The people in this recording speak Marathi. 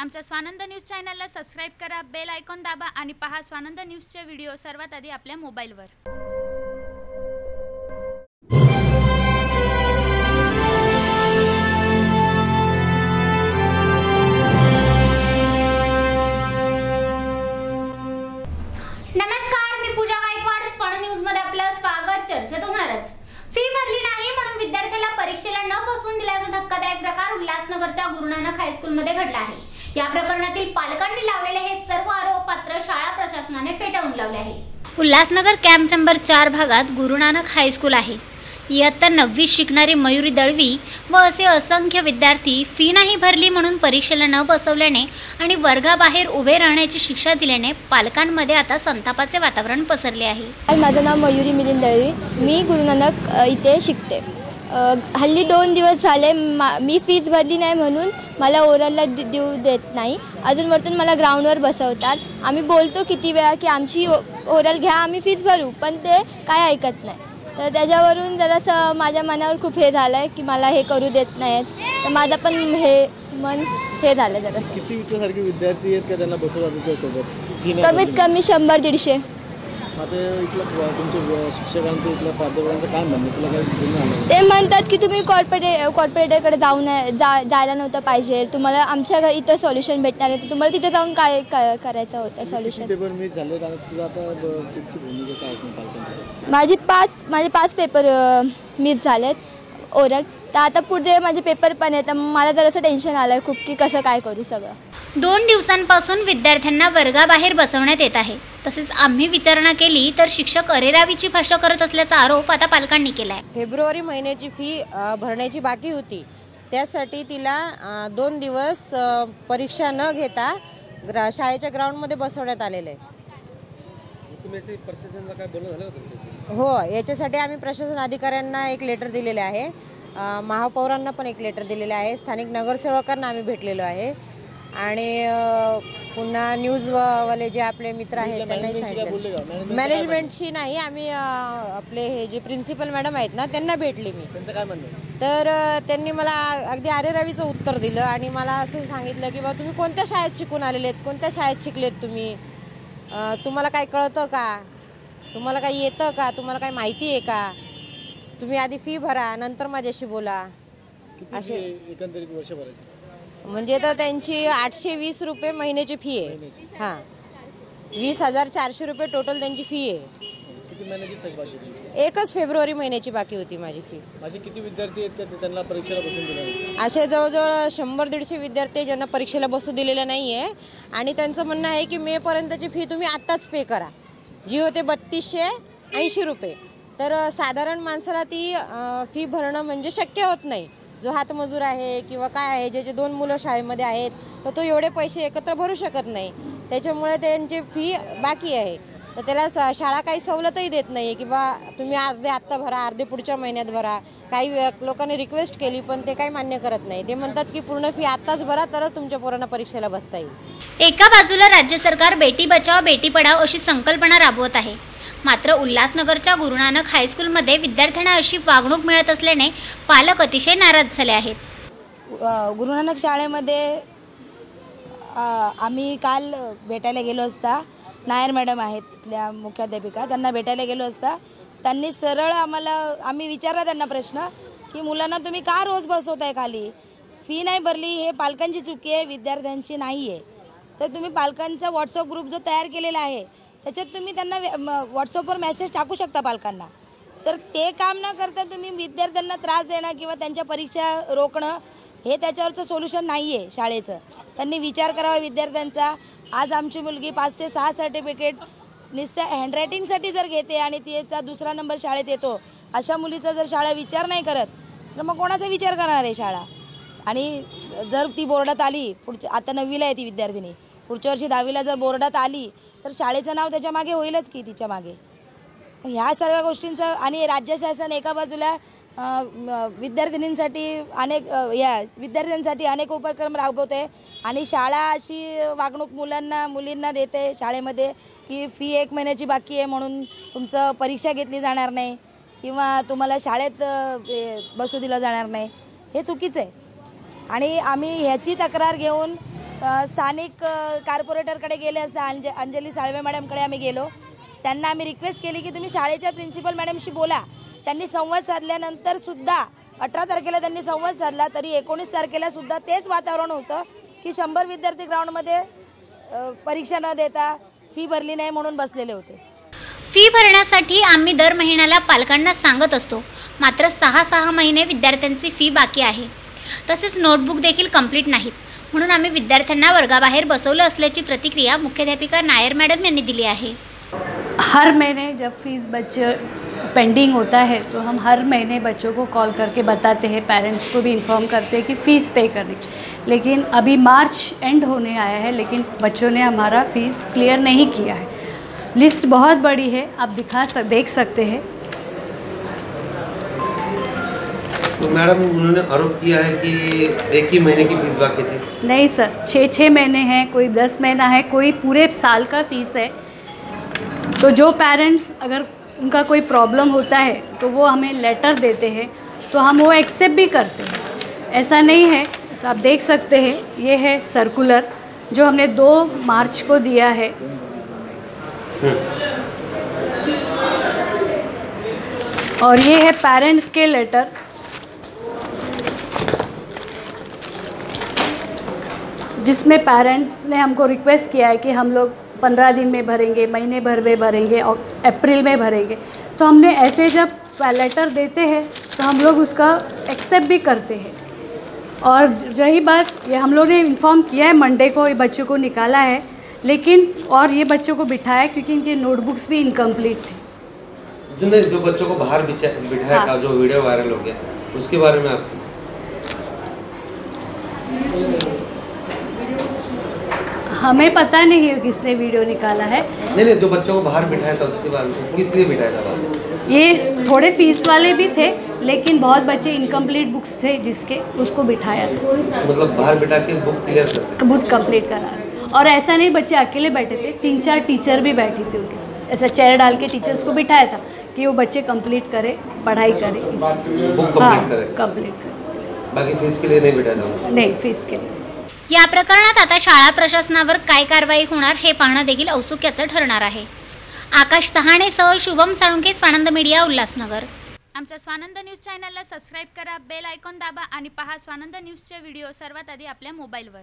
आमच्या स्वानंद न्यूज चॅनलला सबस्क्राईब करा बेल आयकॉन दाबा आणि पहा स्वानंद न्यूजचे व्हिडिओ सर्वात आधी आपल्या मोबाईलवर. नमस्कार मी पूजा गायकवाड. स्पॉन न्यूजमध्ये आपलं स्वागत. चर्चेत होणारच. फी भरली नाही म्हणून विद्यार्थ्याला परीक्षेला न बसवून दिल्याचा धक्कादायक प्रकार उल्हासनगरच्या गुरुनानक हायस्कूलमध्ये घडला आहे. या प्रकरणातील पालकांनी लावलेले हे सर्व आरोप पात्र शाळा प्रशासनाने फेटाळून लावले आहे. उल्हासनगर कॅम्प नंबर चार भागात गुरुनानक हायस्कूल आहे. इयत्ता नववी शिकणारी मयुरी दळवी व असे असंख्य विद्यार्थी फी नाही भरली म्हणून परीक्षेला न बसवल्याने आणि वर्गाबाहेर उभे राहण्याची शिक्षा दिल्याने पालकांमध्ये आता संतापाचे वातावरण पसरले आहे. हाय माझं नाव मयुरी मिलिंद दळवी. मी गुरुनानक इथे शिकते. हल्ली दोन दिवस झाले मा मी फीज भरली नाही म्हणून मला ओरलला दि देऊ देत नाही. अजून वरतून मला ग्राउंडवर बसवतात. आम्ही बोलतो किती वेळा की आमची ओरल घ्या आम्ही फीज भरू पण ते काय ऐकत नाही. तर त्याच्यावरून जरासं माझ्या मनावर खूप हे झालं आहे की मला हे करू देत नाहीत. तर माझं पण हे मन हे झालं जरा किती विद्यार्थी आहेत का त्यांना बसवतात कमीत. कमी शंभर दीडशे. आता इथलं प- तुमच्या व- शिक्षकांचं इथल्या प्राध्यापकांचं काय म्हणणं तुला काय बोलणं आलं ते म्हणतात की तुम्ही कॉर्पोरेट कॉर्पोरेटरकडे जाऊ नये जा जायला नव्हतं पाहिजे. तुम्हाला आमच्या इथं सोल्युशन भेटणार आहे. तर तुम्हाला तिथे जाऊन काय क- करायचं होतं सोल्युशन पेपर मिस झाले आणि तुझं आता ब- पुढची भूमिका काय असणार पालकांची माझी पाच माझे पाच पेपर मिस झालेत. ओरल तर आता पुढे माझे पेपर पण आहे तर मला जरासं टेन्शन आलं आहे खूप की कसं काय करू सगळं. दोन दिवसांपासून विद्यार्थ्यांना वर्गाबाहेर बसवण्यात येत आहे. तसेच आम्ही विचारणा केली तर शिक्षक अरेरावीची भाषा करत असल्याचा आरोप आता पालकांनी केला आहे फेब्रुवारी महिन्याची फी भरण्याची बाकी होती. त्यासाठी तिला दोन दिवस परीक्षा न घेता ग्रा शाळेच्या ग्राउंडमध्ये बसवण्यात आलेलं. आहे तुम्ही प्रशासनाला काय बोलणं झालं होतं हो याच्यासाठी आम्ही प्रशासन अधिकाऱ्यांना एक लेटर दिलेले आहे. महापौरांना पण एक लेटर दिलेले आहे. स्थानिक नगरसेवकांना आम्ही भेटलेलो आहे. आणि पुन्हा न्यूज वाले जे आपले मित्र आहेत त्यांनाही? सांगितलं. मॅनेजमेंटशी नाही आम्ही आपले हे जे प्रिन्सिपल मॅडम आहेत ना त्यांना भेटले मी. काय? तर त्यांनी मला अगदी आरेरावीचं उत्तर दिलं आणि मला असं सांगितलं की बा तुम्ही कोणत्या शाळेत शिकून आलेले आहेत? कोणत्या शाळेत शिकलेत तुम्ही? तुम्हाला काय कळतं का? तुम्हाला काही येतं का? तुम्हाला काय माहिती आहे का? तुम्ही आधी फी भरा नंतर माझ्याशी बोला. असे- एकंदरीत वर्षभराची? म्हणजे तर त्यांची आठशे वीस रुपये महिन्याची फी आहे. हां. वीस हजार चारशे रुपये टोटल त्यांची फी आहे. किती महिन्याची बाकी? एकच फेब्रुवारी महिन्याची बाकी होती माझी फी असे किती विद्यार्थी आहेत का ते त्यांना परीक्षेला बसून दिलं असे जवळजवळ शंभर दीडशे विद्यार्थी ज्यांना परीक्षेला बसू दिलेलं नाही आहे आणि त्यांचं म्हणणं आहे की मेपर्यंतची फी तुम्ही आत्ताच पे करा. जी होते बत्तीसशे ऐंशी रुपये. तर साधारण माणसाला ती फी भरणं म्हणजे शक्य होत नाही. जो हातमजूर आहे किंवा काय आहे ज्याचे दोन मुलं शाळेमध्ये आहेत तर तो एवढे पैसे एकत्र भरू शकत नाही. त्याच्यामुळे त्यांची फी बाकी आहे. तर त्याला स- शाळा काही सवलतही देत नाही की बा तुम्ही अर्धे आत्ता भरा अर्धे पुढच्या महिन्यात भरा. काही लोकांनी रिक्वेस्ट केली पण ते काही मान्य करत नाही. ते म्हणतात की पूर्ण फी आत्ताच भरा तरच तुमच्या पोरांना परीक्षेला बसता येईल. एका बाजूला राज्य सरकार बेटी बचाव बेटी पढाव अशी संकल्पना राबवत आहे. मात्र उल्हासनगरच्या गुरुनानक हायस्कूलमध्ये विद्यार्थ्यांना अशी वागणूक मिळत असल्याने पालक अतिशय नाराज झाले आहेत. गुरुनानक शाळेमध्ये आम्ही काल भेटायला गेलो असता. नायर मॅडम आहेत तिथल्या मुख्याध्यापिका. त्यांना भेटायला गेलो असता. त्यांनी सरळ आम्हाला आम्ही विचारला त्यांना प्रश्न की मुलांना तुम्ही का रोज बसवताय खाली? फी नाही भरली हे पालकांची चुकी आहे विद्यार्थ्यांची नाही आहे तर तुम्ही पालकांचा व्हॉट्सअप ग्रुप जो तयार केलेला आहे त्याच्यात तुम्ही त्यांना व्हॉट्सअपवर मेसेज टाकू शकता पालकांना. तर ते काम न करता तुम्ही विद्यार्थ्यांना त्रास देणं किंवा त्यांच्या परीक्षा रोखणं हे त्याच्यावरचं सोल्युशन नाही आहे शाळेचं. त्यांनी विचार करावा विद्यार्थ्यांचा. आज आमची मुलगी पाच ते सहा सर्टिफिकेट निस्त्या हँडरायटिंगसाठी जर घेते आणि तिचा दुसरा नंबर शाळेत येतो अशा मुलीचा जर शाळा विचार नाही करत तर मग कोणाचा विचार करणार आहे शाळा? आणि जर ती बोर्डात आली पुढच्या आता नववीला आहे ती विद्यार्थिनी पुढच्या वर्षी दहावीला जर बोर्डात आली तर शाळेचं नाव त्याच्यामागे होईलच की तिच्यामागे. ह्या सर्व गोष्टींचं आणि राज्य शासन एका बाजूला विद्यार्थिनींसाठी अनेक या विद्यार्थ्यांसाठी अनेक उपक्रम राबवते आणि शाळा अशी वागणूक मुलांना मुलींना देते शाळेमध्ये की फी एक महिन्याची बाकी आहे म्हणून तुमचं परीक्षा घेतली जाणार नाही किंवा तुम्हाला शाळेत बसू दिलं जाणार नाही. हे चुकीचं आहे. आणि आम्ही ह्याची तक्रार घेऊन स्थानिक कार्पोरेटरकडे गेले असता अंज अंजली साळवे मॅडमकडे आम्ही गेलो. त्यांना आम्ही रिक्वेस्ट केली की तुम्ही शाळेच्या प्रिन्सिपल मॅडमशी बोला. त्यांनी संवाद साधल्यानंतर सुद्धा अठरा तारखेला त्यांनी संवाद साधला तरी एकोणीस तारखेला सुद्धा तेच वातावरण होतं की शंभर विद्यार्थी ग्राउंडमध्ये परीक्षा न देता फी भरली नाही म्हणून बसलेले होते. फी भरण्यासाठी आम्ही दर महिन्याला पालकांना सांगत असतो. मात्र सहा सहा महिने विद्यार्थ्यांची फी बाकी आहे. तसेच नोटबुक देखील कंप्लीट नाहीत. म्हणून आम्ही विद्यार्थ्यांना वर्गाबाहेर बसवलं असल्याची प्रतिक्रिया मुख्याध्यापिका नायर मॅडम यांनी दिली आहे. हर महीने जब फ़ीस बच्चे पेंडिंग होता है तो हम हर महीने बच्चों को कॉल करके बताते हैं पेरेंट्स को भी इन्फॉर्म करते हैं कि फ़ीस पे करने। लेकिन अभी मार्च एंड होने आया है, लेकिन बच्चों ने हमारा फ़ीस क्लियर नहीं किया है। लिस्ट बहुत बड़ी है, आप दिखा सक, देख सकते हैं। तो मैडम उन्होंने आरोप किया है कि एक ही महीने की फ़ीस बाकी थी। नहीं सर छः छः महीने हैं कोई दस महीना है कोई पूरे साल का फ़ीस है। तो जो पेरेंट्स अगर उनका कोई प्रॉब्लम होता है तो वो हमें लेटर देते हैं तो हम वो एक्सेप्ट भी करते हैं। ऐसा नहीं है आप देख सकते हैं ये है सर्कुलर जो हमने दो मार्च को दिया है। और ये है पेरेंट्स के लेटर जिसमें पेरेंट्स ने हमको रिक्वेस्ट किया है कि हम लोग पंद्रह दिन में भरेंगे महीने भर में भरेंगे और अप्रैल में भरेंगे। तो हमने ऐसे जब लेटर देते हैं तो हम लोग उसका एक्सेप्ट भी करते हैं। और रही बात ये हम लोग ने इन्फॉर्म किया है मंडे को ये बच्चों को निकाला है लेकिन और ये बच्चों को बिठाया क्योंकि इनके नोटबुक्स भी इनकम्प्लीट थे जिनने जो बच्चों को बाहर बिठाया हाँ। था जो वीडियो वायरल हो गया उसके बारे में आप हमें पता नहीं है किसने वीडियो निकाला है। नहीं नहीं जो बच्चों को बाहर बिठाया था उसके में किस लिए बिठाया था बाहर? ये थोड़े फ़ीस वाले भी थे लेकिन बहुत बच्चे इनकम्प्लीट बुक्स थे जिसके उसको बिठाया था। मतलब बाहर बिठा के बुक क्लियर करते बुक कंप्लीट करा। और ऐसा नहीं बच्चे अकेले बैठे थे तीन चार टीचर भी बैठी थी उनके साथ। ऐसा चेयर डाल के टीचर्स को बिठाया था कि वो बच्चे कंप्लीट करें पढ़ाई करें। बुक हाँ कंप्लीट करें। कंप्लीट करें। बाकी फ़ीस के लिए नहीं बिठाया था? नहीं फ़ीस के लिए। या प्रकरणात आता शाळा प्रशासनावर काय कारवाई होणार हे पाहणं देखील औत्सुक्याचं ठरणार आहे. आकाश सहाणेसह शुभम साळुंखे स्वानंद मीडिया उल्हासनगर. आमच्या स्वानंद न्यूज चॅनलला सबस्क्राईब करा बेल आयकॉन दाबा आणि पहा स्वानंद न्यूजचे व्हिडिओ सर्वात आधी आपल्या मोबाईलवर.